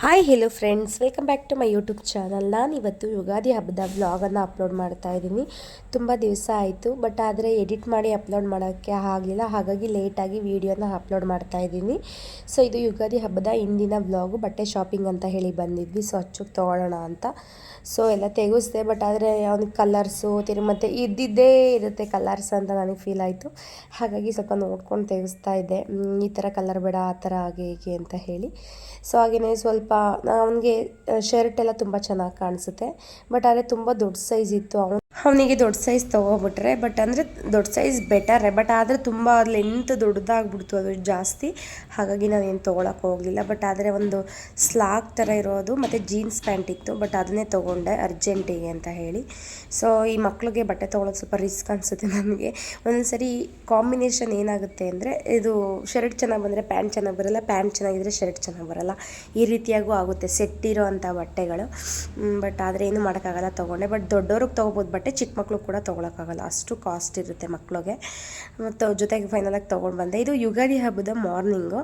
Hi hello friends welcome back to my YouTube channel ನಾನು ಇವತ್ತು ಯುಗಾದಿ ಹಬ್ಬದ ವ್ಲಾಗನ್ನು ಅಪ್ಲೋಡ್ ಮಾಡ್ತಾ ಇದ್ದೀನಿ. ತುಂಬ ದಿವಸ ಆಯಿತು ಬಟ್ ಆದರೆ ಎಡಿಟ್ ಮಾಡಿ ಅಪ್ಲೋಡ್ ಮಾಡೋಕ್ಕೆ ಆಗಲಿಲ್ಲ. ಹಾಗಾಗಿ ಲೇಟಾಗಿ ವೀಡಿಯೋನ ಅಪ್ಲೋಡ್ ಮಾಡ್ತಾ ಇದ್ದೀನಿ. ಸೊ ಇದು ಯುಗಾದಿ ಹಬ್ಬದ ಇಂದಿನ ವ್ಲಾಗು ಬಟ್ಟೆ ಶಾಪಿಂಗ್ ಅಂತ ಹೇಳಿ ಬಂದಿದ್ವಿ. ಸೊ ಅಚ್ಚುಗೆ ತೊಗೊಳ್ಳೋಣ ಅಂತ. ಸೊ ಎಲ್ಲ ತೆಗೆಸ್ದೆ ಬಟ್ ಆದರೆ ಅವನಿಗೆ ಕಲರ್ಸು ತಿರು ಮತ್ತು ಇದ್ದಿದ್ದೇ ಇರುತ್ತೆ ಕಲರ್ಸ್ ಅಂತ ನನಗೆ ಫೀಲ್ ಆಯಿತು. ಹಾಗಾಗಿ ಸ್ವಲ್ಪ ನೋಡ್ಕೊಂಡು ತೆಗೆಸ್ತಾ ಇದ್ದೆ. ಈ ಥರ ಕಲರ್ ಬೇಡ, ಆ ಥರ ಹಾಗೆ ಹೀಗೆ ಅಂತ ಹೇಳಿ. ಸೊ ಹಾಗೆಯೇ ಸ್ವಲ್ಪ ಅವನಿಗೆ ಶರ್ಟ್ ಎಲ್ಲ ತುಂಬ ಚೆನ್ನಾಗಿ ಕಾಣಿಸುತ್ತೆ. ಬಟ್ ಆದರೆ ತುಂಬ ದೊಡ್ಡ ಸೈಜ್ ಇತ್ತು. ಅವನು ಅವನಿಗೆ ದೊಡ್ಡ ಸೈಜ್ ತೊಗೊಬಿಟ್ರೆ ಬಟ್ ಅಂದರೆ ದೊಡ್ಡ ಸೈಜ್ ಬೆಟರೇ ಬಟ್ ಆದರೆ ತುಂಬ ಲೆಂತ್ ದೊಡ್ಡದಾಗ್ಬಿಡ್ತು ಅದು ಜಾಸ್ತಿ. ಹಾಗಾಗಿ ನಾನೇನು ತೊಗೊಳಕ್ಕೆ ಹೋಗಲಿಲ್ಲ. ಬಟ್ ಆದರೆ ಒಂದು ಸ್ಲಾಕ್ ಥರ ಇರೋದು, ಮತ್ತು ಜೀನ್ಸ್ ಪ್ಯಾಂಟ್ ಇತ್ತು. ಬಟ್ ಅದನ್ನೇ ತೊಗೊಂಡೆ ಅರ್ಜೆಂಟಿಗೆ ಅಂತ ಹೇಳಿ. ಸೊ ಈ ಮಕ್ಳಿಗೆ ಬಟ್ಟೆ ತೊಗೊಳೋದು ಸ್ವಲ್ಪ ರಿಸ್ಕ್ ಅನಿಸುತ್ತೆ ನನಗೆ. ಒಂದೊಂದು ಸರಿ ಕಾಂಬಿನೇಷನ್ ಏನಾಗುತ್ತೆ ಅಂದರೆ, ಇದು ಶರ್ಟ್ ಚೆನ್ನಾಗಿ ಬಂದರೆ ಪ್ಯಾಂಟ್ ಚೆನ್ನಾಗಿ ಬರೋಲ್ಲ ಪ್ಯಾಂಟ್ ಚೆನ್ನಾಗಿದ್ರೆ ಶರ್ಟ್ ಚೆನ್ನಾಗಿ ಬರೋಲ್ಲ. ಈ ರೀತಿಯಾಗೂ ಆಗುತ್ತೆ ಸೆಟ್ಟಿರೋ ಅಂಥ ಬಟ್ಟೆಗಳು. ಬಟ್ ಆದರೆ ಏನು ಮಾಡೋಕ್ಕಾಗಲ್ಲ, ತೊಗೊಂಡೆ. ಬಟ್ ದೊಡ್ಡವ್ರಿಗೆ ತೊಗೋಬೋದು ಬಟ್ಟೆ ಚಿಕ್ಕ ಮಕ್ಕಳು ಕೂಡ ತೊಗೊಳಕ್ಕಾಗಲ್ಲ. ಅಷ್ಟು ಕಾಸ್ಟ್ ಇರುತ್ತೆ ಮಕ್ಕಳಿಗೆ ಮತ್ತು ಜೊತೆಗೆ ಫೈನಲಾಗಿ ತೊಗೊಂಡು ಬಂದೆ. ಇದು ಯುಗಾದಿ ಹಬ್ಬದ ಮಾರ್ನಿಂಗು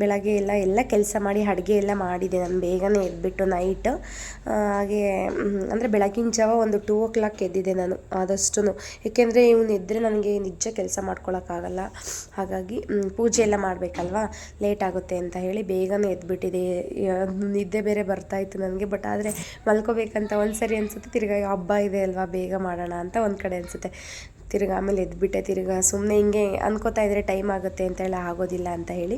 ಬೆಳಗ್ಗೆ ಎಲ್ಲ ಎಲ್ಲ ಕೆಲಸ ಮಾಡಿ, ಅಡುಗೆ ಎಲ್ಲ ಮಾಡಿದೆ ನಾನು. ಬೇಗನೆ ಎದ್ಬಿಟ್ಟು ನೈಟ್ ಹಾಗೆ ಅಂದರೆ ಬೆಳಗಿನ ಜಾವ ಒಂದು ಟೂ ಓ ಕ್ಲಾಕ್ ಎದ್ದಿದ್ದೆ ನಾನು ಆದಷ್ಟು ಏಕೆಂದರೆ ಇವನು ಎದ್ದರೆ ನನಗೆ ನಿಜ ಕೆಲಸ ಮಾಡ್ಕೊಳಕ್ಕಾಗಲ್ಲ. ಹಾಗಾಗಿ ಪೂಜೆ ಎಲ್ಲ ಮಾಡಬೇಕಲ್ವಾ? ಲೇಟ್ ಆಗುತ್ತೆ ಅಂತ ಹೇಳಿ ಬೇಗನೆ ಎದ್ಬಿಟ್ಟಿದೆ. ನಿದ್ದೆ ಬೇರೆ ಬರ್ತಾಯಿತ್ತು ನನಗೆ. ಬಟ್ ಆದರೆ ಮಲ್ಕೋಬೇಕಂತ ಒಂದು ಸರಿ ಅನಿಸುತ್ತೆ. ತಿರ್ಗಾ ಹಬ್ಬ ಇದೆ ಅಲ್ವಾ? ಬೇಗ ಮಾಡೋಣ ಅಂತ ಒಂದು ಕಡೆ ಅನಿಸುತ್ತೆ. ತಿರ್ಗಿ ಆಮೇಲೆ ಎದ್ಬಿಟ್ಟೆ, ತಿರ್ಗಾ ಸುಮ್ಮನೆ ಹಿಂಗೆ ಅಂದ್ಕೋತಾ ಇದ್ರೆ ಟೈಮ್ ಆಗುತ್ತೆ ಅಂತ ಹೇಳಿ ಆಗೋದಿಲ್ಲ ಅಂತ ಹೇಳಿ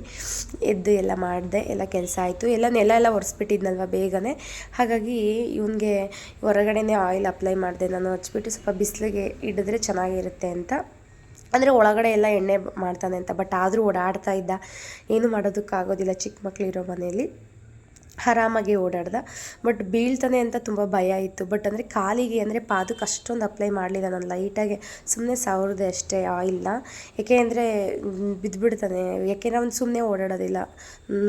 ಎದ್ದು ಎಲ್ಲ ಮಾಡಿದೆ, ಎಲ್ಲ ಕೆಲಸ ಆಯಿತು. ಎಲ್ಲ ನೆಲ ಎಲ್ಲ ಒರೆಸ್ಬಿಟ್ಟಿದ್ನಲ್ವ ಬೇಗನೆ. ಹಾಗಾಗಿ ಇವನಿಗೆ ಹೊರಗಡೆನೇ ಆಯಿಲ್ ಅಪ್ಲೈ ಮಾಡಿದೆ. ನಾನು ಹಚ್ಬಿಟ್ಟು ಸ್ವಲ್ಪ ಬಿಸಿಲಿಗೆ ಹಿಡಿದ್ರೆ ಚೆನ್ನಾಗಿರುತ್ತೆ ಅಂತ. ಅಂದರೆ ಒಳಗಡೆ ಎಲ್ಲ ಎಣ್ಣೆ ಮಾಡ್ತಾನೆ ಅಂತ ಬಟ್ ಆದರೂ ಓಡಾಡ್ತಾ ಇದ್ದ. ಏನು ಮಾಡೋದಕ್ಕಾಗೋದಿಲ್ಲ ಚಿಕ್ಕ ಮಕ್ಕಳಿರೋ ಮನೆಯಲ್ಲಿ. ಆರಾಮಾಗಿ ಓಡಾಡ್ದ. ಬಟ್ ಬೀಳ್ತಾನೆ ಅಂತ ತುಂಬ ಭಯ ಇತ್ತು. ಬಟ್ ಅಂದರೆ ಕಾಲಿಗೆ ಅಂದರೆ ಪಾದಕ್ಕೆ ಅಷ್ಟೊಂದು ಅಪ್ಲೈ ಮಾಡಲಿಲ್ಲ ನಾನು. ಲೈಟಾಗೆ ಸುಮ್ಮನೆ ಸಾವಿರದೆ ಅಷ್ಟೇ ಆಯಿಲ್ನ ಏಕೆ ಅಂದರೆ ಬಿದ್ದುಬಿಡ್ತಾನೆ ಯಾಕೆಂದರೆ ಅವ್ನು ಸುಮ್ಮನೆ ಓಡಾಡೋದಿಲ್ಲ.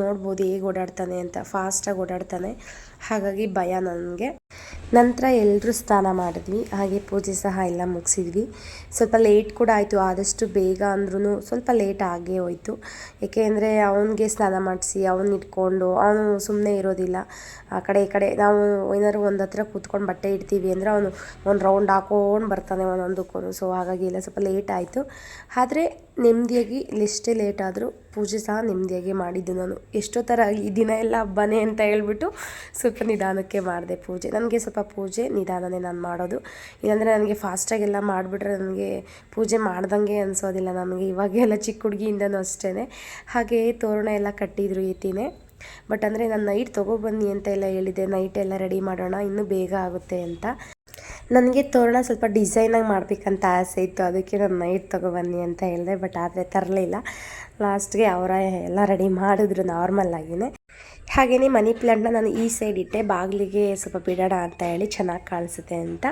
ನೋಡ್ಬೋದು ಹೇಗೆ ಓಡಾಡ್ತಾನೆ ಅಂತ ಫಾಸ್ಟಾಗಿ ಓಡಾಡ್ತಾನೆ. ಹಾಗಾಗಿ ಭಯ ನನಗೆ. ನಂತರ ಎಲ್ಲರೂ ಸ್ನಾನ ಮಾಡಿದ್ವಿ. ಹಾಗೆ ಪೂಜೆ ಸಹ ಎಲ್ಲ ಮುಗಿಸಿದ್ವಿ. ಸ್ವಲ್ಪ ಲೇಟ್ ಕೂಡ ಆಯಿತು. ಆದಷ್ಟು ಬೇಗ ಅಂದ್ರೂ ಸ್ವಲ್ಪ ಲೇಟ್ ಆಗೇ ಹೋಯಿತು. ಏಕೆಂದರೆ ಅವನಿಗೆ ಸ್ನಾನ ಮಾಡಿಸಿ ಅವನ್ನ ಇಟ್ಕೊಂಡು, ಅವನು ಸುಮ್ಮನೆ ಇರೋದಿಲ್ಲ. ಆ ಕಡೆ ಈ ಕಡೆ ನಾವು ಏನಾದ್ರು ಒಂದು ಹತ್ರ ಕೂತ್ಕೊಂಡು ಬಟ್ಟೆ ಇಡ್ತೀವಿ ಅಂದರೆ ಅವನು ಒಂದು ರೌಂಡ್ ಹಾಕೊಂಡು ಬರ್ತಾನೆ ಒಂದೊಂದಕ್ಕೂ ಸೊ ಹಾಗಾಗಿ ಎಲ್ಲ ಸ್ವಲ್ಪ ಲೇಟ್ ಆಯಿತು. ಆದರೆ ನೆಮ್ಮದಿಯಾಗಿ ಎಷ್ಟೇ ಲೇಟ್ ಆದರೂ ಪೂಜೆ ಸಹ ನೆಮ್ಮದಿಯಾಗಿ ಮಾಡಿದ್ದು ನಾನು. ಎಷ್ಟೋ ಥರ ಈ ದಿನ ಎಲ್ಲ ಹಬ್ಬನೇ ಅಂತ ಹೇಳ್ಬಿಟ್ಟು ಸ್ವಲ್ಪ ನಿಧಾನಕ್ಕೆ ಮಾಡಿದೆ ಪೂಜೆ. ನನಗೆ ಸ್ವಲ್ಪ ಪೂಜೆ ನಿಧಾನನೇ ನಾನು ಮಾಡೋದು. ಇಲ್ಲಾಂದರೆ ನನಗೆ ಫಾಸ್ಟಾಗೆಲ್ಲ ಮಾಡಿಬಿಟ್ರೆ ನನಗೆ ಪೂಜೆ ಮಾಡ್ದಂಗೆ ಅನಿಸೋದಿಲ್ಲ ನನಗೆ, ಇವಾಗೆಲ್ಲ ಚಿಕ್ಕ ಹುಡುಗಿಯಿಂದನೂ ಅಷ್ಟೇ ಹಾಗೆ ತೋರಣ ಎಲ್ಲ ಕಟ್ಟಿದ್ರು ಈತಿನೇ. ಬಟ್ ಅಂದರೆ ನಾನು ನೈಟ್ ತೊಗೊಬನ್ನಿ ಅಂತ ಎಲ್ಲ ಹೇಳಿದೆ ನೈಟ್ ಎಲ್ಲ ರೆಡಿ ಮಾಡೋಣ, ಇನ್ನೂ ಬೇಗ ಆಗುತ್ತೆ ಅಂತ. ನನಗೆ ತೋರಣ ಸ್ವಲ್ಪ ಡಿಸೈನಾಗಿ ಮಾಡಬೇಕಂತ ಆಸೆ ಇತ್ತು, ಅದಕ್ಕೆ ನಾನು ನೈಟ್ ತೊಗೊಬನ್ನಿ ಅಂತ ಹೇಳಿದೆ ಬಟ್ ಆದರೆ ತರಲಿಲ್ಲ. ಲಾಸ್ಟ್ಗೆ ಅವರ ಎಲ್ಲ ರೆಡಿ ಮಾಡಿದ್ರು ನಾರ್ಮಲ್ ಆಗಿನೇ. ಹಾಗೆಯೇ ಮನಿ ಪ್ಲ್ಯಾಂಟ್ನ ನಾನು ಈ ಸೈಡ್ ಇಟ್ಟೆ. ಬಾಗಿಲಿಗೆ ಸ್ವಲ್ಪ ಬಿಡೋಣ ಅಂತ ಹೇಳಿ ಚೆನ್ನಾಗಿ ಕಾಣಿಸುತ್ತೆ ಅಂತ.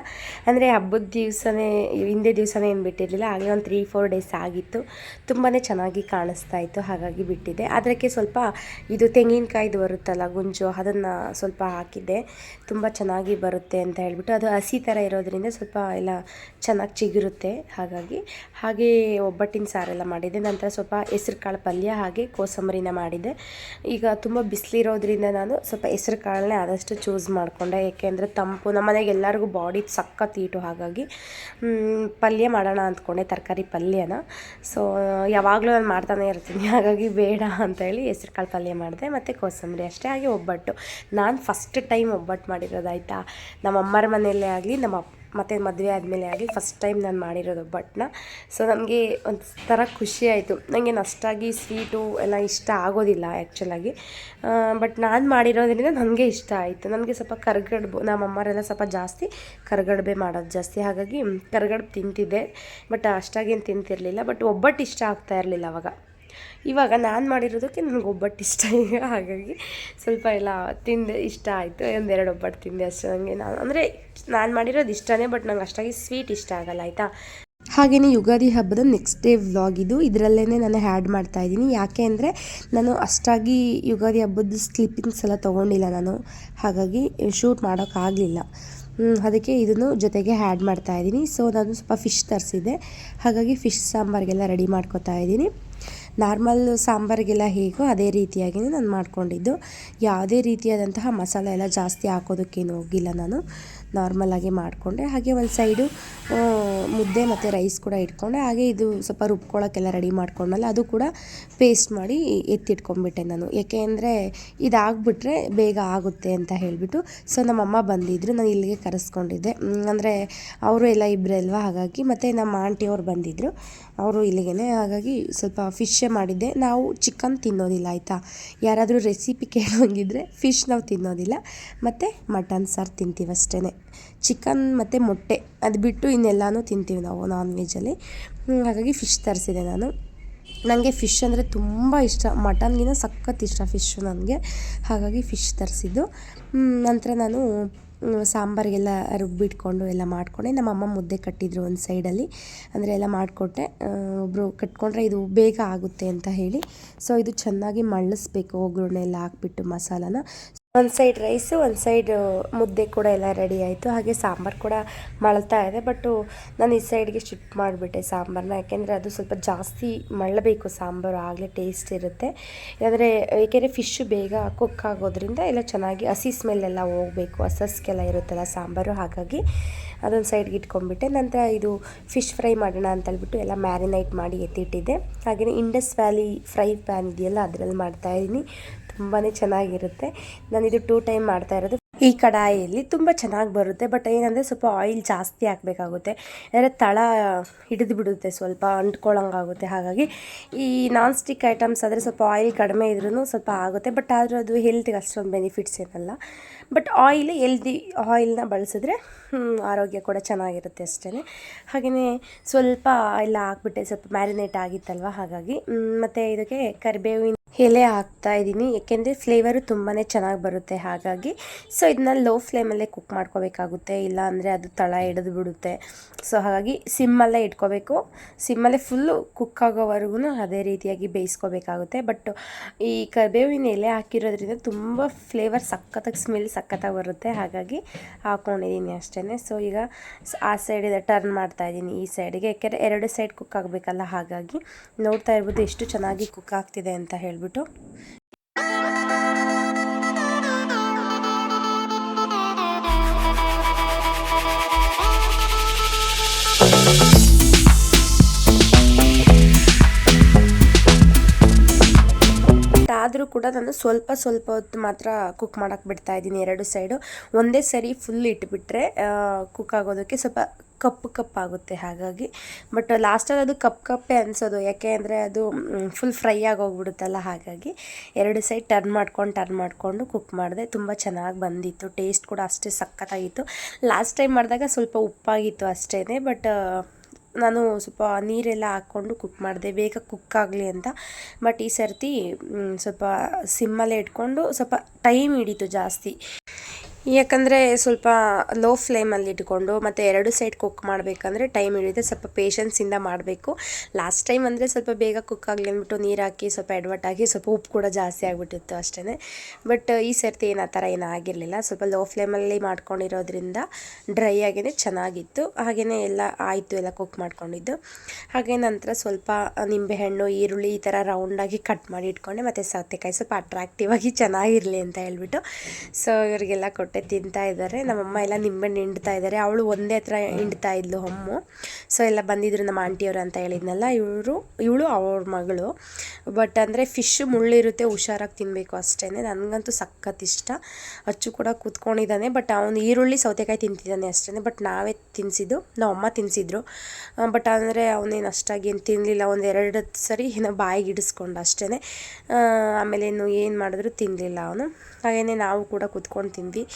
ಅಂದರೆ ಹಬ್ಬದ ದಿವಸನೇ, ಹಿಂದೆ ದಿವಸನೇ ಏನು ಬಿಟ್ಟಿರಲಿಲ್ಲ. ಹಾಗೆ ಒಂದು ತ್ರೀ ಫೋರ್ ಡೇಸ್ ಆಗಿತ್ತು. ತುಂಬಾ ಚೆನ್ನಾಗಿ ಕಾಣಿಸ್ತಾ ಇತ್ತು, ಹಾಗಾಗಿ ಬಿಟ್ಟಿದ್ದೆ. ಅದಕ್ಕೆ ಸ್ವಲ್ಪ ಇದು ತೆಂಗಿನಕಾಯ್ದು ಬರುತ್ತಲ್ಲ, ಗುಂಜು, ಅದನ್ನು ಸ್ವಲ್ಪ ಹಾಕಿದ್ದೆ. ತುಂಬ ಚೆನ್ನಾಗಿ ಬರುತ್ತೆ ಅಂತ ಹೇಳಿಬಿಟ್ಟು, ಅದು ಹಸಿ ಥರ ಇರೋದ್ರಿಂದ ಸ್ವಲ್ಪ ಎಲ್ಲ ಚೆನ್ನಾಗಿ ಚಿಗುರುತ್ತೆ, ಹಾಗಾಗಿ. ಹಾಗೆ ಒಬ್ಬಟ್ಟಿನ ಸಾರೆಲ್ಲ ಮಾಡಿದ್ದೆ. ನಂತರ ಸ್ವಲ್ಪ ಹೆಸ್ರು ಕಾಳು ಪಲ್ಯ ಹಾಗೆ ಕೋಸಂಬರಿನ ಮಾಡಿದ್ದೆ. ಈಗ ತುಂಬ ಬಿಸಿಲಿರೋದ್ರಿಂದ ನಾನು ಸ್ವಲ್ಪ ಹೆಸ್ರು ಕಾಳನ್ನೇ ಆದಷ್ಟು ಚೂಸ್ ಮಾಡಿಕೊಂಡೆ. ಏಕೆಂದರೆ ತಂಪು, ನಮ್ಮ ಮನೆಗೆ ಎಲ್ಲರಿಗೂ ಬಾಡಿ ಸಖತ್ ಈಟು ಹಾಗಾಗಿ ಪಲ್ಯ ಮಾಡೋಣ ಅಂದ್ಕೊಂಡೆ, ತರಕಾರಿ ಪಲ್ಯನ. ಸೊ ಯಾವಾಗಲೂ ನಾನು ಮಾಡ್ತಾನೆ ಇರ್ತೀನಿ. ಹಾಗಾಗಿ ಬೇಡ ಅಂತ ಹೇಳಿ ಹೆಸ್ರು ಕಾಳು ಪಲ್ಯ ಮಾಡಿದೆ. ಮತ್ತು ಕೋಸಂಬರಿ ಅಷ್ಟೇ. ಹಾಗೆ ಒಬ್ಬಟ್ಟು. ನಾನು ಫಸ್ಟ್ ಟೈಮ್ ಒಬ್ಬಟ್ಟು ಮಾಡಿರೋದಾಯ್ತಾ ನಮ್ಮ ಅಮ್ಮರ ಮನೆಯಲ್ಲೇ ಆಗಲಿ, ನಮ್ಮ ಮತ್ತು ಮದುವೆ ಆದಮೇಲೆ ಆಗಲಿ ಫಸ್ಟ್ ಟೈಮ್ ನಾನು ಮಾಡಿರೋದು ಬಟ್ನ ಸೊ ನನಗೆ ಒಂಥರ ಖುಷಿ ಆಯಿತು. ನನಗೆ ಅಷ್ಟಾಗಿ ಸ್ವೀಟು ಎಲ್ಲ ಇಷ್ಟ ಆಗೋದಿಲ್ಲ ಆ್ಯಕ್ಚುಲಾಗಿ ಬಟ್ ನಾನು ಮಾಡಿರೋದ್ರಿಂದ ನನಗೆ ಇಷ್ಟ ಆಯಿತು. ನನಗೆ ಸ್ವಲ್ಪ ಕರ್ಗಡ್ಬು ನಮ್ಮ ಅಮ್ಮರೆಲ್ಲ ಸ್ವಲ್ಪ ಜಾಸ್ತಿ ಕರ್ಗಡ್ಬೆ ಮಾಡೋದು ಜಾಸ್ತಿ. ಹಾಗಾಗಿ ಕರ್ಗಡ್ಬು ತಿಂತಿದ್ದೆ. ಬಟ್ ಅಷ್ಟಾಗೇನು ತಿಂತಿರಲಿಲ್ಲ. ಬಟ್ ಒಬ್ಬಟ್ಟು ಇಷ್ಟ ಆಗ್ತಾ ಇರಲಿಲ್ಲ ಅವಾಗ. ಇವಾಗ ನಾನು ಮಾಡಿರೋದಕ್ಕೆ ನನಗೆ ಒಬ್ಬಟ್ಟು ಇಷ್ಟ. ಹಾಗಾಗಿ ಸ್ವಲ್ಪ ಎಲ್ಲ ತಿಂದೆ, ಇಷ್ಟ ಆಯಿತು. ಒಂದೆರಡು ಒಬ್ಬಟ್ಟು ತಿಂದೆ ಅಷ್ಟೇ ನನಗೆ ನಾನು ಅಂದರೆ ನಾನು ಮಾಡಿರೋದು ಇಷ್ಟನೇ, ಬಟ್ ನಂಗೆ ಅಷ್ಟಾಗಿ ಸ್ವೀಟ್ ಇಷ್ಟ ಆಗಲ್ಲ, ಆಯಿತಾ? ಹಾಗೆಯೇ ಯುಗಾದಿ ಹಬ್ಬದ ನೆಕ್ಸ್ಟ್ ಡೇ ವ್ಲಾಗ್ ಇದು. ಇದರಲ್ಲೇ ನಾನು ಹ್ಯಾಡ್ ಮಾಡ್ತಾ ಇದ್ದೀನಿ. ಯಾಕೆ ಅಂದರೆ ನಾನು ಅಷ್ಟಾಗಿ ಯುಗಾದಿ ಹಬ್ಬದ ಸ್ಲಿಪ್ಪಿಂಗ್ಸ್ ಎಲ್ಲ ತೊಗೊಂಡಿಲ್ಲ ನಾನು. ಹಾಗಾಗಿ ಶೂಟ್ ಮಾಡೋಕ್ಕಾಗಲಿಲ್ಲ ಅದಕ್ಕೆ ಇದನ್ನು ಜೊತೆಗೆ ಹ್ಯಾಡ್ ಮಾಡ್ತಾ ಇದ್ದೀನಿ. ಸೊ ನಾನು ಸ್ವಲ್ಪ ಫಿಶ್ ತರಿಸಿದ್ದೆ. ಹಾಗಾಗಿ ಫಿಶ್ ಸಾಂಬಾರಿಗೆಲ್ಲ ರೆಡಿ ಮಾಡ್ಕೋತಾ ಇದ್ದೀನಿ. ನಾರ್ಮಲ್ ಸಾಂಬಾರಿಗೆಲ್ಲ ಹೇಗೋ ಅದೇ ರೀತಿಯಾಗಿಯೇ ನಾನು ಮಾಡ್ಕೊಂಡಿದ್ದು. ಯಾವುದೇ ರೀತಿಯಾದಂತಹ ಮಸಾಲೆ ಎಲ್ಲ ಜಾಸ್ತಿ ಹಾಕೋದಕ್ಕೇನು ಹೋಗಿಲ್ಲ ನಾನು. ನಾರ್ಮಲಾಗಿ ಮಾಡಿಕೊಂಡೆ. ಹಾಗೆ ಒಂದು ಸೈಡು ಮುದ್ದೆ ಮತ್ತು ರೈಸ್ ಕೂಡ ಇಟ್ಕೊಂಡೆ. ಹಾಗೆ ಇದು ಸ್ವಲ್ಪ ರುಬ್ಕೊಳ್ಳೋಕ್ಕೆಲ್ಲ ರೆಡಿ ಮಾಡ್ಕೊಂಡಲ್ಲ ಅದು ಕೂಡ ಪೇಸ್ಟ್ ಮಾಡಿ ಎತ್ತಿಟ್ಕೊಂಡ್ಬಿಟ್ಟೆ ನಾನು. ಯಾಕೆ ಅಂದರೆ ಇದಾಗ್ಬಿಟ್ರೆ ಬೇಗ ಆಗುತ್ತೆ ಅಂತ ಹೇಳಿಬಿಟ್ಟು. ಸೊ ನಮ್ಮಮ್ಮ ಬಂದಿದ್ದರು ನಾನು ಇಲ್ಲಿಗೆ ಕರೆಸ್ಕೊಂಡಿದ್ದೆ. ಅಂದರೆ ಅವರು ಎಲ್ಲ ಇಬ್ಬರು ಅಲ್ವಾ? ಹಾಗಾಗಿ ಮತ್ತು ನಮ್ಮ ಆಂಟಿಯವ್ರು ಬಂದಿದ್ದರು ಅವರು ಇಲ್ಲಿಗೆ ಹಾಗಾಗಿ ಸ್ವಲ್ಪ ಫಿಶ್ಶೇ ಮಾಡಿದ್ದೆ. ನಾವು ಚಿಕನ್ ತಿನ್ನೋದಿಲ್ಲ, ಆಯಿತಾ? ಯಾರಾದರೂ ರೆಸಿಪಿ ಕೇಳೋಂಗಿದ್ರೆ ಫಿಶ್ ನಾವು ತಿನ್ನೋದಿಲ್ಲ. ಮತ್ತು ಮಟನ್ ಸಾರು ತಿಂತೀವಿ ಅಷ್ಟೇ ಚಿಕನ್ ಮತ್ತು ಮೊಟ್ಟೆ, ಅದು ಬಿಟ್ಟು ಇನ್ನೆಲ್ಲನೂ ತಿಂತೀವಿ ನಾವು ನಾನ್ ವೆಜ್ಜಲ್ಲಿ ಹಾಗಾಗಿ ಫಿಶ್ ತರಿಸಿದೆ ನಾನು. ನನಗೆ ಫಿಶ್ ಅಂದರೆ ತುಂಬ ಇಷ್ಟ. ಮಟನ್ಗಿನ ಸಖತ್ ಇಷ್ಟ ಫಿಶ್ಶು ನನಗೆ. ಹಾಗಾಗಿ ಫಿಶ್ ತರಿಸಿದ್ದು. ನಂತರ ನಾನು ಸಾಂಬಾರಿಗೆಲ್ಲ ರುಬ್ಬಿಟ್ಕೊಂಡು ಎಲ್ಲ ಮಾಡಿಕೊಂಡೆ. ನಮ್ಮ ಅಮ್ಮ ಮುದ್ದೆ ಕಟ್ಟಿದ್ರು ಒಂದು ಸೈಡಲ್ಲಿ ಅಂದರೆ ಎಲ್ಲ ಮಾಡಿಕೊಟ್ಟೆ. ಒಬ್ಬರು ಕಟ್ಕೊಂಡ್ರೆ ಇದು ಬೇಗ ಆಗುತ್ತೆ ಅಂತ ಹೇಳಿ. ಸೊ ಇದು ಚೆನ್ನಾಗಿ ಮಳ್ಳಿಸ್ಬೇಕು, ಒಗ್ಗರಣೆ ಎಲ್ಲ ಹಾಕ್ಬಿಟ್ಟು ಮಸಾಲಾನ. ಒಂದು ಸೈಡ್ ರೈಸು ಒಂದು ಸೈಡ್ ಮುದ್ದೆ ಕೂಡ ಎಲ್ಲ ರೆಡಿ ಆಯಿತು. ಹಾಗೆ ಸಾಂಬಾರು ಕೂಡ ಮಳ್ತಾ ಇದೆ. ಬಟ್ಟು ನಾನು ಈ ಸೈಡ್ಗೆ ಶಿಫ್ಟ್ ಮಾಡಿಬಿಟ್ಟೆ ಸಾಂಬಾರನ್ನ ಯಾಕೆಂದರೆ ಅದು ಸ್ವಲ್ಪ ಜಾಸ್ತಿ ಮಳ್ಳಬೇಕು ಸಾಂಬಾರು, ಆಗಲೇ ಟೇಸ್ಟ್ ಇರುತ್ತೆ. ಯಾಕಂದರೆ ಏಕೆಂದರೆ ಫಿಶ್ ಬೇಗ ಕುಕ್ ಆಗೋದ್ರಿಂದ ಎಲ್ಲ ಚೆನ್ನಾಗಿ ಹಸಿ ಸ್ಮೆಲ್ಲೆಲ್ಲ ಹೋಗಬೇಕು. ಹಸಸ್ಗೆಲ್ಲ ಇರುತ್ತಲ್ಲ ಸಾಂಬಾರು. ಹಾಗಾಗಿ ಅದೊಂದು ಸೈಡ್ಗೆ ಇಟ್ಕೊಂಡ್ಬಿಟ್ಟೆ. ನಂತರ ಇದು ಫಿಶ್ ಫ್ರೈ ಮಾಡೋಣ ಅಂತ ಹೇಳ್ಬಿಟ್ಟು ಎಲ್ಲ ಮ್ಯಾರಿನೇಟ್ ಮಾಡಿ ಎತ್ತಿಟ್ಟಿದ್ದೆ. ಹಾಗೆಯೇ ಇಂಡಸ್ ವ್ಯಾಲಿ ಫ್ರೈ ಪ್ಯಾನ್ ಇದೆಯಲ್ಲ, ಅದರಲ್ಲಿ ಮಾಡ್ತಾಯಿದ್ದೀನಿ ತುಂಬಾ ಚೆನ್ನಾಗಿರುತ್ತೆ. ನಾನು ಇದು ಟೂ ಟೈಮ್ ಮಾಡ್ತಾ ಇರೋದು. ಈ ಕಡಾಯಿಯಲ್ಲಿ ತುಂಬ ಚೆನ್ನಾಗಿ ಬರುತ್ತೆ ಬಟ್ ಏನಂದರೆ ಸ್ವಲ್ಪ ಆಯಿಲ್ ಜಾಸ್ತಿ ಹಾಕಬೇಕಾಗುತ್ತೆ. ಅಂದರೆ ತಳ ಹಿಡಿದು ಬಿಡುತ್ತೆ, ಸ್ವಲ್ಪ ಅಂಟ್ಕೊಳ್ಳೋಂಗಾಗುತ್ತೆ ಹಾಗಾಗಿ ಈ ನಾನ್ ಸ್ಟಿಕ್ ಐಟಮ್ಸ್ ಆದರೆ ಸ್ವಲ್ಪ ಆಯಿಲ್ ಕಡಿಮೆ ಇದ್ರೂ ಸ್ವಲ್ಪ ಆಗುತ್ತೆ ಬಟ್ ಆದರೂ ಅದು ಹೆಲ್ತಿಗೆ ಅಷ್ಟೊಂದು ಬೆನಿಫಿಟ್ಸ್ ಏನಲ್ಲ. ಬಟ್ ಆಯಿಲ್ ಎಲ್ದಿ ಆಯಿಲ್ನ ಬಳಸಿದ್ರೆ ಆರೋಗ್ಯ ಕೂಡ ಚೆನ್ನಾಗಿರುತ್ತೆ ಅಷ್ಟೇ ಹಾಗೆಯೇ ಸ್ವಲ್ಪ ಆಯಿಲ್ ಹಾಕ್ಬಿಟ್ಟೆ, ಸ್ವಲ್ಪ ಮ್ಯಾರಿನೇಟ್ ಆಗಿತ್ತಲ್ವ? ಹಾಗಾಗಿ ಮತ್ತು ಇದಕ್ಕೆ ಕರಿಬೇವಿನ ಎಲೆ ಹಾಕ್ತಾ ಇದ್ದೀನಿ. ಏಕೆಂದರೆ ಫ್ಲೇವರು ತುಂಬಾ ಚೆನ್ನಾಗಿ ಬರುತ್ತೆ ಹಾಗಾಗಿ. ಸೊ ಇದನ್ನ ಲೋ ಫ್ಲೇಮಲ್ಲೇ ಕುಕ್ ಮಾಡ್ಕೋಬೇಕಾಗುತ್ತೆ. ಇಲ್ಲ ಅಂದರೆ ಅದು ತಳ ಹಿಡಿದು ಬಿಡುತ್ತೆ. ಸೊ ಹಾಗಾಗಿ ಸಿಮ್ಮಲ್ಲೇ ಇಟ್ಕೋಬೇಕು. ಸಿಮ್ಮಲ್ಲೇ ಫುಲ್ಲು ಕುಕ್ ಆಗೋವರೆಗೂ ಅದೇ ರೀತಿಯಾಗಿ ಬೇಯಿಸ್ಕೋಬೇಕಾಗುತ್ತೆ. ಬಟ್ ಈ ಕರಿಬೇವಿನ ಎಲೆ ಹಾಕಿರೋದ್ರಿಂದ ತುಂಬ ಫ್ಲೇವರ್ ಸಖತ್ತಾಗಿ ಸ್ಮೆಲ್ ಸಖತ್ತಾಗಿ ಬರುತ್ತೆ. ಹಾಗಾಗಿ ಹಾಕ್ಕೊಂಡಿದ್ದೀನಿ ಅಷ್ಟೇ ಸೊ ಈಗ ಆ ಸೈಡಿದೆ ಟರ್ನ್ ಮಾಡ್ತಾ ಇದ್ದೀನಿ ಈ ಸೈಡಿಗೆ ಯಾಕೆಂದರೆ ಎರಡು ಸೈಡ್ ಕುಕ್ ಆಗಬೇಕಲ್ಲ ಹಾಗಾಗಿ ನೋಡ್ತಾ ಇರ್ಬೋದು ಎಷ್ಟು ಚೆನ್ನಾಗಿ ಕುಕ್ ಆಗ್ತಿದೆ ಅಂತ ಹೇಳಿಬಿಟ್ಟು. ಆದರೂ ಕೂಡ ನಾನು ಸ್ವಲ್ಪ ಸ್ವಲ್ಪ ಹೊತ್ತು ಮಾತ್ರ ಕುಕ್ ಮಾಡೋಕ್ಕೆ ಬಿಡ್ತಾ ಇದ್ದೀನಿ ಎರಡು ಸೈಡು ಒಂದೇ ಸರಿ ಫುಲ್ ಇಟ್ಬಿಟ್ರೆ ಕುಕ್ ಆಗೋದಕ್ಕೆ ಸ್ವಲ್ಪ ಕಪ್ಪು ಕಪ್ಪಾಗುತ್ತೆ ಹಾಗಾಗಿ. ಬಟ್ ಲಾಸ್ಟಲ್ಲಿ ಅದು ಕಪ್ ಕಪ್ಪೆ ಅನಿಸೋದು. ಯಾಕೆ ಅಂದರೆ ಅದು ಫುಲ್ ಫ್ರೈ ಆಗೋಗ್ಬಿಡುತ್ತಲ್ಲ ಹಾಗಾಗಿ ಎರಡು ಸೈಡ್ ಟರ್ನ್ ಮಾಡ್ಕೊಂಡು ಟರ್ನ್ ಮಾಡಿಕೊಂಡು ಕುಕ್ ಮಾಡಿದೆ. ತುಂಬ ಚೆನ್ನಾಗಿ ಬಂದಿತ್ತು. ಟೇಸ್ಟ್ ಕೂಡ ಅಷ್ಟೇ ಸಖತ್ತಾಗಿತ್ತು. ಲಾಸ್ಟ್ ಟೈಮ್ ಮಾಡಿದಾಗ ಸ್ವಲ್ಪ ಉಪ್ಪಾಗಿತ್ತು ಅಷ್ಟೇ ಬಟ್ ನಾನು ಸ್ವಲ್ಪ ನೀರೆಲ್ಲ ಹಾಕ್ಕೊಂಡು ಕುಕ್ ಮಾಡಿದೆ. ಬೇಗ ಕುಕ್ ಆಗಲಿ ಅಂತ. ಬಟ್ ಈ ಸರ್ತಿ ಸ್ವಲ್ಪ ಸಿಮ್ಮಲ್ಲೇ ಇಟ್ಕೊಂಡು ಸ್ವಲ್ಪ ಟೈಮ್ ಹಿಡಿತು ಜಾಸ್ತಿ. ಯಾಕಂದರೆ ಸ್ವಲ್ಪ ಲೋ ಫ್ಲೇಮಲ್ಲಿ ಇಟ್ಕೊಂಡು ಮತ್ತು ಎರಡು ಸೈಡ್ ಕುಕ್ ಮಾಡಬೇಕಂದ್ರೆ ಟೈಮ್ ಹಿಡಿಯುತ್ತೆ. ಸ್ವಲ್ಪ ಪೇಷನ್ಸಿಂದ ಮಾಡಬೇಕು. ಲಾಸ್ಟ್ ಟೈಮ್ ಅಂದರೆ ಸ್ವಲ್ಪ ಬೇಗ ಕುಕ್ ಆಗಲಿ ಅಂದ್ಬಿಟ್ಟು ನೀರು ಹಾಕಿ, ಸ್ವಲ್ಪ ಎಡವಟ್ಟಾಗಿ ಸ್ವಲ್ಪ ಉಪ್ಪು ಕೂಡ ಜಾಸ್ತಿ ಆಗಿಬಿಟ್ಟಿತ್ತು ಅಷ್ಟೇ ಬಟ್ ಈ ಸರ್ತಿ ಏನು ಆ ಥರ ಏನೂ ಆಗಿರಲಿಲ್ಲ. ಸ್ವಲ್ಪ ಲೋ ಫ್ಲೇಮಲ್ಲಿ ಮಾಡ್ಕೊಂಡಿರೋದ್ರಿಂದ ಡ್ರೈ ಆಗಿದೆ ಚೆನ್ನಾಗಿತ್ತು. ಹಾಗೆಯೇ ಎಲ್ಲ ಆಯಿತು, ಎಲ್ಲ ಕುಕ್ ಮಾಡ್ಕೊಂಡಿದ್ದು. ಹಾಗೆ ನಂತರ ಸ್ವಲ್ಪ ನಿಂಬೆಹಣ್ಣು, ಈರುಳ್ಳಿ ಈ ಥರ ರೌಂಡಾಗಿ ಕಟ್ ಮಾಡಿ ಇಟ್ಕೊಂಡೆ. ಮತ್ತು ಸೌತೆಕಾಯಿ ಸ್ವಲ್ಪ ಅಟ್ರಾಕ್ಟಿವ್ ಆಗಿ ಚೆನ್ನಾಗಿರಲಿ ಅಂತ ಹೇಳ್ಬಿಟ್ಟು. ಸೊ ಇವರಿಗೆಲ್ಲ ಕೊಟ್ಟು ಕೊಟ್ಟೆ ತಿಂತಾ ಇದ್ದಾರೆ ನಮ್ಮಮ್ಮ ಎಲ್ಲ ನಿಂಬೆಹಣ್ಣು ಹಿಂಡ್ತಾ ಇದ್ದಾರೆ ಅವಳು ಒಂದೇ ಹತ್ರ ಹಿಂಡ್ತಾ ಇದ್ಲು ಹೊಮ್ಮು. ಸೊ ಎಲ್ಲ ಬಂದಿದ್ರು ನಮ್ಮ ಆಂಟಿಯವರು ಅಂತ ಹೇಳಿದ್ನಲ್ಲ. ಇವರು, ಇವಳು ಅವ್ರ ಮಗಳು. ಬಟ್ ಅಂದರೆ ಫಿಶ್ ಮುಳ್ಳಿರುತ್ತೆ, ಹುಷಾರಾಗಿ ತಿನ್ನಬೇಕು ಅಷ್ಟೇ ನನಗಂತೂ ಸಖತ್ ಇಷ್ಟ. ಅಚ್ಚು ಕೂಡ ಕೂತ್ಕೊಂಡಿದ್ದಾನೆ. ಬಟ್ ಅವನು ಈರುಳ್ಳಿ, ಸೌತೆಕಾಯಿ ತಿಂತಿದ್ದಾನೆ ಅಷ್ಟೇ ಬಟ್ ನಾವೇ ತಿನ್ನಿಸಿದ್ದು ನಮ್ಮ ಅಮ್ಮ ತಿನ್ನಿಸಿದ್ರು ಬಟ್ ಅಂದರೆ ಅವನೇನು ಅಷ್ಟಾಗಿ ಏನು ತಿನ್ನಲಿಲ್ಲ ಒಂದು ಎರಡು ಸರಿ ಏನೋ ಬಾಯಿಗೆ ಇಡಿಸ್ಕೊಂಡು ಅಷ್ಟೇ ಆಮೇಲೆ ಇನ್ನು ಏನು ಮಾಡಿದ್ರು ತಿನ್ನಲಿಲ್ಲ ಅವನು. ಹಾಗೆಯೇ ನಾವು ಕೂಡ ಕುತ್ಕೊಂಡು ತಿಂದ್ವಿ.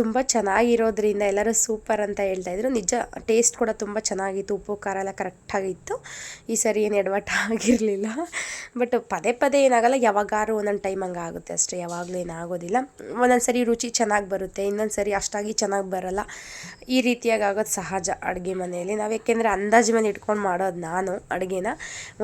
ತುಂಬ ಚೆನ್ನಾಗಿರೋದ್ರಿಂದ ಎಲ್ಲರೂ ಸೂಪರ್ ಅಂತ ಹೇಳ್ತಾಯಿದ್ರು ನಿಜ ಟೇಸ್ಟ್ ಕೂಡ ತುಂಬ ಚೆನ್ನಾಗಿತ್ತು. ಉಪ್ಪು, ಖಾರ ಎಲ್ಲ ಕರೆಕ್ಟಾಗಿತ್ತು ಈ ಸರಿ ಏನು ಎಡವಟ್ಟ ಆಗಿರಲಿಲ್ಲ. ಬಟ್ ಪದೇ ಪದೇ ಏನಾಗಲ್ಲ, ಯಾವಾಗಾರು ಒಂದೊಂದು ಟೈಮ್ ಹಂಗೆ ಆಗುತ್ತೆ ಅಷ್ಟೇ. ಯಾವಾಗಲೂ ಏನಾಗೋದಿಲ್ಲ ಒಂದೊಂದು ಸರಿ ರುಚಿ ಚೆನ್ನಾಗಿ ಬರುತ್ತೆ. ಇನ್ನೊಂದು ಸರಿ ಅಷ್ಟಾಗಿ ಚೆನ್ನಾಗಿ ಬರೋಲ್ಲ. ಈ ರೀತಿಯಾಗಿ ಆಗೋದು ಸಹಜ ಅಡುಗೆ ಮನೆಯಲ್ಲಿ. ನಾವು ಯಾಕೆಂದರೆ ಅಂದಾಜು ಮೇಲೆ ಇಟ್ಕೊಂಡು ಮಾಡೋದು ನಾನು ಅಡುಗೆನ.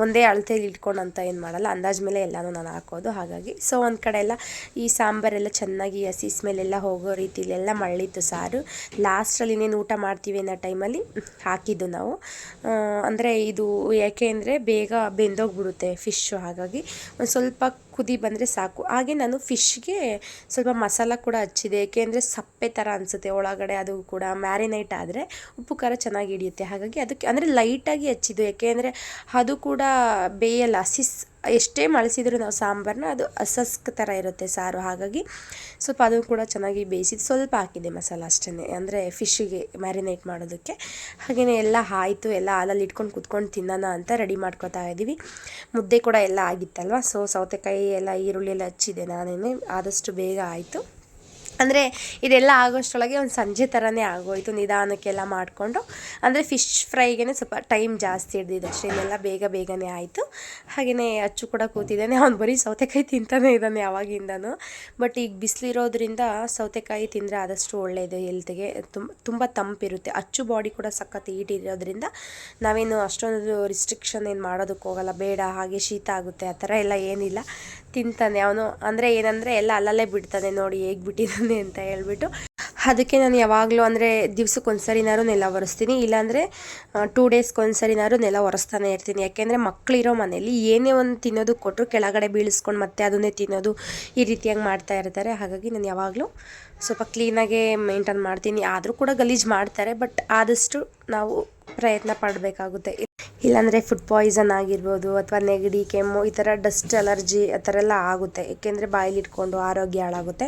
ಒಂದೇ ಅಳತೆಯಲ್ಲಿ ಇಟ್ಕೊಂಡು ಅಂತ ಏನು ಮಾಡಲ್ಲ. ಅಂದಾಜು ಮೇಲೆ ಎಲ್ಲನೂ ನಾನು ಹಾಕೋದು. ಹಾಗಾಗಿ ಸೊ ಒಂದು ಕಡೆ ಎಲ್ಲ ಈ ಸಾಂಬಾರೆಲ್ಲ ಚೆನ್ನಾಗಿ ಹಸಿ ಸ್ಮೆಲ್ ಎಲ್ಲ ಹೋಗೋ ರೀತಿಲೆಲ್ಲ ಎಲ್ಲ ಮಳ್ಳಿತ್ತು ಸಾರು. ಲಾಸ್ಟಲ್ಲಿ ಇನ್ನೇನು ಊಟ ಮಾಡ್ತೀವಿ ಅನ್ನೋ ಟೈಮಲ್ಲಿ ಹಾಕಿದ್ದು ನಾವು. ಅಂದರೆ ಇದು ಯಾಕೆ ಅಂದರೆ ಬೇಗ ಬೆಂದೋಗ್ಬಿಡುತ್ತೆ ಫಿಶ್ಶು ಹಾಗಾಗಿ. ಒಂದು ಸ್ವಲ್ಪ ಕುದಿ ಬಂದರೆ ಸಾಕು. ಹಾಗೆ ನಾನು ಫಿಶ್ಗೆ ಸ್ವಲ್ಪ ಮಸಾಲ ಕೂಡ ಹಚ್ಚಿದೆ. ಏಕೆಂದರೆ ಸಪ್ಪೆ ಥರ ಅನಿಸುತ್ತೆ ಒಳಗಡೆ ಅದು ಕೂಡ. ಮ್ಯಾರಿನೇಟ್ ಆದರೆ ಉಪ್ಪು, ಖಾರ ಚೆನ್ನಾಗಿ ಹಿಡಿಯುತ್ತೆ. ಹಾಗಾಗಿ ಅದಕ್ಕೆ ಅಂದರೆ ಲೈಟಾಗಿ ಹಚ್ಚಿದ್ದು. ಯಾಕೆ ಅದು ಕೂಡ ಬೇಯಲ್ಲ. ಸಿಸ್ ಎಷ್ಟೇ ಮಳಸಿದ್ರು ನಾವು ಸಾಂಬಾರನ್ನ ಅದು ಅಸಸ್ಕ್ ಥರ ಇರುತ್ತೆ ಸಾರು. ಹಾಗಾಗಿ ಸ್ವಲ್ಪ ಅದು ಕೂಡ ಚೆನ್ನಾಗಿ ಬೇಯಿಸಿದ್ದು ಸ್ವಲ್ಪ ಹಾಕಿದೆ ಮಸಾಲ ಅಷ್ಟೇ ಅಂದರೆ ಫಿಶ್ಗೆ ಮ್ಯಾರಿನೇಟ್ ಮಾಡೋದಕ್ಕೆ. ಹಾಗೆಯೇ ಎಲ್ಲ ಆಯಿತು. ಎಲ್ಲ ಹಾಲಲ್ಲಿ ಇಟ್ಕೊಂಡು ಕುತ್ಕೊಂಡು ತಿನ್ನೋಣ ಅಂತ ರೆಡಿ ಮಾಡ್ಕೊತಾ ಇದ್ದೀವಿ. ಮುದ್ದೆ ಕೂಡ ಎಲ್ಲ ಆಗಿತ್ತಲ್ವ? ಸೊ ಸೌತೆಕಾಯಿ ಎಲ್ಲ ಈರುಳ್ಳಿ ಎಲ್ಲ ಹಚ್ಚಿದೆ ನಾನೇನೆ ಆದಷ್ಟು ಬೇಗ ಆಯಿತು. ಅಂದರೆ ಇದೆಲ್ಲ ಆಗೋಷ್ಟರೊಳಗೆ ಒಂದು ಸಂಜೆ ಥರನೇ ಆಗೋಯಿತು ನಿಧಾನಕ್ಕೆಲ್ಲ ಮಾಡಿಕೊಂಡು. ಅಂದರೆ ಫಿಶ್ ಫ್ರೈಗೆ ಸ್ವಲ್ಪ ಟೈಮ್ ಜಾಸ್ತಿ ಹಿಡ್ದಿದ್ದು ಅಷ್ಟೇ ಇದೆಲ್ಲ ಬೇಗ ಬೇಗನೆ ಆಯಿತು. ಹಾಗೆಯೇ ಅಚ್ಚು ಕೂಡ ಕೂತಿದ್ದಾನೆ. ಅವ್ನು ಬರೀ ಸೌತೆಕಾಯಿ ತಿಂತಾನೆ ಇದ್ದಾನೆ ಯಾವಾಗಿಂದನು. ಬಟ್ ಈಗ ಬಿಸಿಲಿರೋದ್ರಿಂದ ಸೌತೆಕಾಯಿ ತಿಂದರೆ ಆದಷ್ಟು ಒಳ್ಳೆಯದು ಹೆಲ್ತ್ಗೆ ತುಂಬ ತುಂಬ ತಂಪಿರುತ್ತೆ. ಅಚ್ಚು ಬಾಡಿ ಕೂಡ ಸಖತ್ ಈಟ್ ಇರೋದ್ರಿಂದ ನಾವೇನು ಅಷ್ಟೊಂದು ರಿಸ್ಟ್ರಿಕ್ಷನ್ ಏನು ಮಾಡೋದಕ್ಕೆ ಹೋಗಲ್ಲ. ಬೇಡ, ಹಾಗೆ ಶೀತ ಆಗುತ್ತೆ, ಆ ಥರ ಎಲ್ಲ ಏನಿಲ್ಲ. ತಿಂತಾನೆ ಅವನು. ಅಂದರೆ ಏನಂದರೆ ಎಲ್ಲ ಅಲ್ಲಲ್ಲೇ ಬಿಡ್ತಾನೆ. ನೋಡಿ ಹೇಗೆ ಬಿಟ್ಟಿದ್ದಾನೆ ಅಂತ ಹೇಳ್ಬಿಟ್ಟು ಅದಕ್ಕೆ ನಾನು ಯಾವಾಗಲೂ ಅಂದರೆ ದಿವ್ಸಕ್ಕೆ ಒಂದು ಸರಿನಾರು ನೆಲ ಒರೆಸ್ತೀನಿ, ಇಲ್ಲಾಂದರೆ ಟೂ ಡೇಸ್ಗೆ ಒಂದ್ಸರಿನಾರು ನೆಲ ಒರೆಸ್ತಾನೆ ಇರ್ತೀನಿ. ಯಾಕೆಂದರೆ ಮಕ್ಕಳಿರೋ ಮನೇಲಿ ಏನೇ ಒಂದು ತಿನ್ನೋದು ಕೊಟ್ಟರು ಕೆಳಗಡೆ ಬೀಳಿಸ್ಕೊಂಡು ಮತ್ತೆ ಅದನ್ನೇ ತಿನ್ನೋದು ಈ ರೀತಿಯಾಗಿ ಮಾಡ್ತಾ ಇರ್ತಾರೆ. ಹಾಗಾಗಿ ನಾನು ಯಾವಾಗಲೂ ಸ್ವಲ್ಪ ಕ್ಲೀನಾಗೆ ಮೇಂಟೈನ್ ಮಾಡ್ತೀನಿ. ಆದರೂ ಕೂಡ ಗಲೀಜು ಮಾಡ್ತಾರೆ ಬಟ್ ಆದಷ್ಟು ನಾವು ಪ್ರಯತ್ನ ಪಡಬೇಕಾಗುತ್ತೆ. ಇಲ್ಲಾಂದರೆ ಫುಡ್ ಪಾಯ್ಸನ್ ಆಗಿರ್ಬೋದು ಅಥವಾ ನೆಗಡಿ, ಕೆಮ್ಮು, ಈ ಥರ ಡಸ್ಟ್ ಅಲರ್ಜಿ ಆ ಥರ ಎಲ್ಲ ಆಗುತ್ತೆ. ಏಕೆಂದರೆ ಬಾಯಲ್ಲಿ ಇಟ್ಕೊಂಡು ಆರೋಗ್ಯ ಹಾಳಾಗುತ್ತೆ.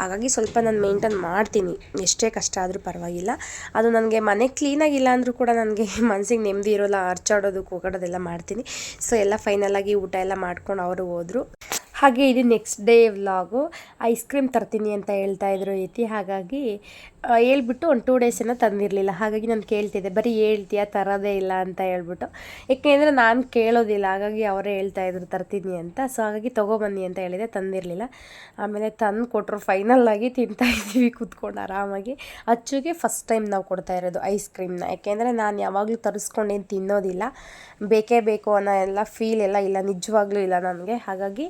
ಹಾಗಾಗಿ ಸ್ವಲ್ಪ ನಾನು ಮೇಂಟೈನ್ ಮಾಡ್ತೀನಿ. ಎಷ್ಟೇ ಕಷ್ಟ ಆದರೂ ಪರವಾಗಿಲ್ಲ. ಅದು ನನಗೆ ಮನೆ ಕ್ಲೀನಾಗಿಲ್ಲ ಅಂದರೂ ಕೂಡ ನನಗೆ ಮನಸ್ಸಿಗೆ ನೆಮ್ಮದಿ ಇರೋಲ್ಲ, ಅರ್ಚಾಡೋದು, ಕೂಗಾಡೋದೆಲ್ಲ ಮಾಡ್ತೀನಿ. ಸೊ ಎಲ್ಲ ಫೈನಲಾಗಿ ಊಟ ಎಲ್ಲ ಮಾಡ್ಕೊಂಡು ಅವರು ಹೋದರು. ಹಾಗೆ ಇದು next day vlog ice cream ತರ್ತೀನಿ ಅಂತ ಹೇಳ್ತಾ ಇದ್ರು ಐತಿ ಹಾಗಾಗಿ ಹೇಳ್ಬಿಟ್ಟು ಒಂದು ಟೂ ಡೇಸ್ ಏನೋ ತಂದಿರಲಿಲ್ಲ. ಹಾಗಾಗಿ ನಾನು ಕೇಳ್ತಿದ್ದೆ, ಬರೀ ಹೇಳ್ತೀಯಾ, ತರೋದೇ ಇಲ್ಲ ಅಂತ ಹೇಳ್ಬಿಟ್ಟು. ಏಕೆಂದರೆ ನಾನು ಕೇಳೋದಿಲ್ಲ, ಹಾಗಾಗಿ ಅವರೇ ಹೇಳ್ತಾ ಇದ್ರು, ತರ್ತೀನಿ ಅಂತ. ಸೊ ಹಾಗಾಗಿ ತೊಗೊಬನ್ನಿ ಅಂತ ಹೇಳಿದೆ, ತಂದಿರಲಿಲ್ಲ. ಆಮೇಲೆ ತಂದು ಕೊಟ್ಟರು ಫೈನಲ್ಲಾಗಿ ತಿಂತಾ ಇದ್ದೀವಿ, ಕೂತ್ಕೊಂಡು ಆರಾಮಾಗಿ. ಅಚ್ಚುಗೆ ಫಸ್ಟ್ ಟೈಮ್ ನಾವು ಕೊಡ್ತಾ ಇರೋದು ಐಸ್ ಕ್ರೀಮ್ನ ಯಾಕೆಂದರೆ ನಾನು ಯಾವಾಗಲೂ ತರಿಸ್ಕೊಂಡೇನು ತಿನ್ನೋದಿಲ್ಲ. ಬೇಕೇ ಬೇಕು ಅನ್ನೋ ಎಲ್ಲ ಫೀಲ್ ಎಲ್ಲ ಇಲ್ಲ, ನಿಜವಾಗ್ಲೂ ಇಲ್ಲ ನನಗೆ. ಹಾಗಾಗಿ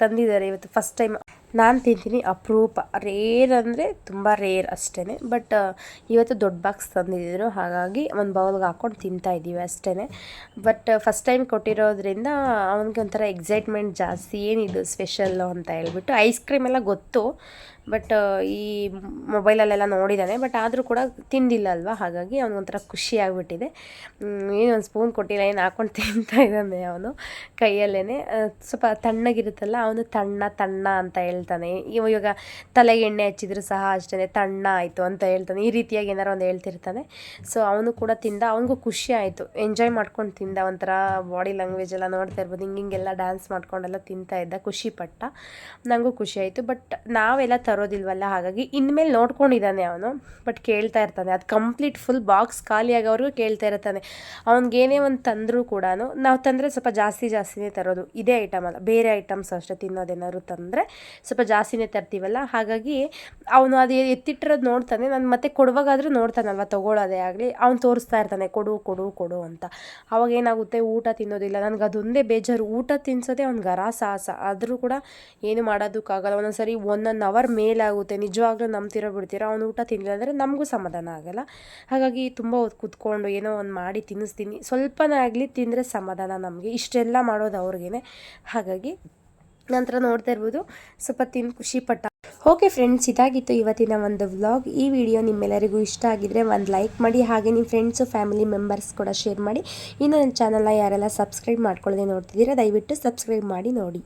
ತಂದಿದ್ದಾರೆ ಇವತ್ತು ಫಸ್ಟ್ ಟೈಮ್ ನಾನು ತಿಂತೀನಿ ಅಪರೂಪ. ರೇರ್ ಅಂದರೆ ತುಂಬ ರೇರ್ ಅಷ್ಟೇ ಬಟ್ ಇವತ್ತು ದೊಡ್ಡ ಬಾಕ್ಸ್ ತಂದಿದ್ದರು ಹಾಗಾಗಿ ಒಂದು ಬೌಲ್ಗೆ ಹಾಕ್ಕೊಂಡು ತಿಂತಾ ಇದ್ದೀವಿ ಅಷ್ಟೇ ಬಟ್ ಫಸ್ಟ್ ಟೈಮ್ ಕೊಟ್ಟಿರೋದ್ರಿಂದ ಅವನಿಗೆ ಒಂಥರ ಎಕ್ಸೈಟ್ಮೆಂಟ್ ಜಾಸ್ತಿ ಏನಿದು ಸ್ಪೆಷಲ್ಲು ಅಂತ ಹೇಳ್ಬಿಟ್ಟು ಐಸ್ ಕ್ರೀಮ್ ಎಲ್ಲ ಗೊತ್ತು. ಬಟ್ ಈ ಮೊಬೈಲಲ್ಲೆಲ್ಲ ನೋಡಿದ್ದಾನೆ. ಬಟ್ ಆದರೂ ಕೂಡ ತಿಂದಿಲ್ಲ ಅಲ್ವಾ? ಹಾಗಾಗಿ ಅವನಿಗೊಂಥರ ಖುಷಿ ಆಗಿಬಿಟ್ಟಿದೆ. ಏನೊಂದು ಸ್ಪೂನ್ ಕೊಟ್ಟಿಲ್ಲ, ಏನು ಹಾಕೊಂಡು ತಿಂತಾ ಇದ್ದಾನೆ ಅವನು ಕೈಯಲ್ಲೇ ಸ್ವಲ್ಪ ತಣ್ಣಗಿರುತ್ತಲ್ಲ, ಅವನು ತಣ್ಣ ತಣ್ಣ ಅಂತ ಹೇಳ್ತಾನೆ. ಇವಾಗ ತಲೆಗೆ ಎಣ್ಣೆ ಹಚ್ಚಿದ್ರು ಸಹ ಅಷ್ಟೇ ತಣ್ಣ ಆಯಿತು ಅಂತ ಹೇಳ್ತಾನೆ. ಈ ರೀತಿಯಾಗಿ ಏನಾರು ಒಂದು ಹೇಳ್ತಿರ್ತಾನೆ. ಸೊ ಅವನು ಕೂಡ ತಿಂದ, ಅವನಿಗೂ ಖುಷಿ ಆಯಿತು. ಎಂಜಾಯ್ ಮಾಡ್ಕೊಂಡು ತಿಂದ, ಒಂಥರ ಬಾಡಿ ಲ್ಯಾಂಗ್ವೇಜ್ ಎಲ್ಲ ನೋಡ್ತಾ ಇರ್ಬೋದು. ಹಿಂಗೆ ಹಿಂಗೆಲ್ಲ ಡ್ಯಾನ್ಸ್ ಮಾಡ್ಕೊಂಡೆಲ್ಲ ತಿಂತಾ ಇದ್ದ, ಖುಷಿ ಪಟ್ಟ. ನನಗೂ ಖುಷಿ ಆಯಿತು. ಬಟ್ ನಾವೆಲ್ಲ ತರೋದಿಲ್ವಲ್ಲ, ಹಾಗಾಗಿ ಇನ್ಮೇಲೆ ನೋಡ್ಕೊಂಡಿದ್ದಾನೆ ಅವನು, ಬಟ್ ಕೇಳ್ತಾ ಇರ್ತಾನೆ. ಅದು ಕಂಪ್ಲೀಟ್ ಫುಲ್ ಬಾಕ್ಸ್ ಖಾಲಿಯಾಗವ್ರಿಗೂ ಕೇಳ್ತಾ ಇರ್ತಾನೆ. ಅವ್ನಿಗೇನೇ ಒಂದು ತಂದರೂ ಕೂಡ ನಾವು ತಂದರೆ ಸ್ವಲ್ಪ ಜಾಸ್ತಿ ಜಾಸ್ತಿನೇ ತರೋದು. ಇದೇ ಐಟಮ್ ಅಲ್ಲ, ಬೇರೆ ಐಟಮ್ಸ್ ಅಷ್ಟೇ ತಿನ್ನೋದೇನಾದ್ರು ತಂದರೆ ಸ್ವಲ್ಪ ಜಾಸ್ತಿನೇ ತರ್ತೀವಲ್ಲ, ಹಾಗಾಗಿ ಅವನು ಅದು ಎತ್ತಿಟ್ಟಿರೋದು ನೋಡ್ತಾನೆ. ನಾನು ಮತ್ತೆ ಕೊಡುವಾಗಾದರೂ ನೋಡ್ತಾನಲ್ವ ತೊಗೊಳ್ಳೋದೇ ಆಗಲಿ. ಅವ್ನು ತೋರಿಸ್ತಾ ಇರ್ತಾನೆ, ಕೊಡು ಕೊಡು ಕೊಡು ಅಂತ. ಅವಾಗ ಏನಾಗುತ್ತೆ ಊಟ ತಿನ್ನೋದಿಲ್ಲ. ನನಗೆ ಅದೊಂದೇ ಬೇಜಾರು. ಊಟ ತಿನ್ಸೋದೇ ಅವ್ನಿಗೆ ಗರ ಸಾಹಸ ಆದರೂ ಕೂಡ ಏನು ಮಾಡೋದಕ್ಕಾಗಲ್ಲ. ಒಂದೊಂದು ಸರಿ ಒನ್ ಒನ್ ಅವರ್ ಮೇಲಾಗುತ್ತೆ, ನಿಜವಾಗ್ಲೂ ನಂಬ್ತಿರೋ ಬಿಡ್ತೀರೋ ಅವ್ನು ಊಟ ತಿನ್ನಲಿಲ್ಲ ಅಂದರೆ ನಮಗೂ ಸಮಾಧಾನ ಆಗಲ್ಲ. ಹಾಗಾಗಿ ತುಂಬ ಹೊತ್ತು ಕುತ್ಕೊಂಡು ಏನೋ ಒಂದು ಮಾಡಿ ತಿನ್ನಿಸ್ತೀನಿ. ಸ್ವಲ್ಪನೇ ಆಗಲಿ ತಿಂದರೆ ಸಮಾಧಾನ ನಮಗೆ. ಇಷ್ಟೆಲ್ಲ ಮಾಡೋದು ಅವ್ರಿಗೇ ಹಾಗಾಗಿ ನಂತರ ನೋಡ್ತಾ ಇರ್ಬೋದು. ಸ್ವಲ್ಪ ತಿಂದು ಖುಷಿ ಪಟ್ಟ. ಓಕೆ ಫ್ರೆಂಡ್ಸ್, ಇದಾಗಿತ್ತು ಇವತ್ತಿನ ಒಂದು ವ್ಲಾಗ್. ಈ ವಿಡಿಯೋ ನಿಮ್ಮೆಲ್ಲರಿಗೂ ಇಷ್ಟ ಆಗಿದ್ರೆ ಒಂದು ಲೈಕ್ ಮಾಡಿ, ಹಾಗೆ ನಿಮ್ಮ ಫ್ರೆಂಡ್ಸು ಫ್ಯಾಮಿಲಿ ಮೆಂಬರ್ಸ್ ಕೂಡ ಶೇರ್ ಮಾಡಿ. ಇನ್ನು ನನ್ನ ಚಾನಲ್ನ ಯಾರೆಲ್ಲ ಸಬ್ಸ್ಕ್ರೈಬ್ ಮಾಡ್ಕೊಳ್ಳದೆ ನೋಡ್ತಿದ್ದೀರಾ, ದಯವಿಟ್ಟು ಸಬ್ಸ್ಕ್ರೈಬ್ ಮಾಡಿ ನೋಡಿ.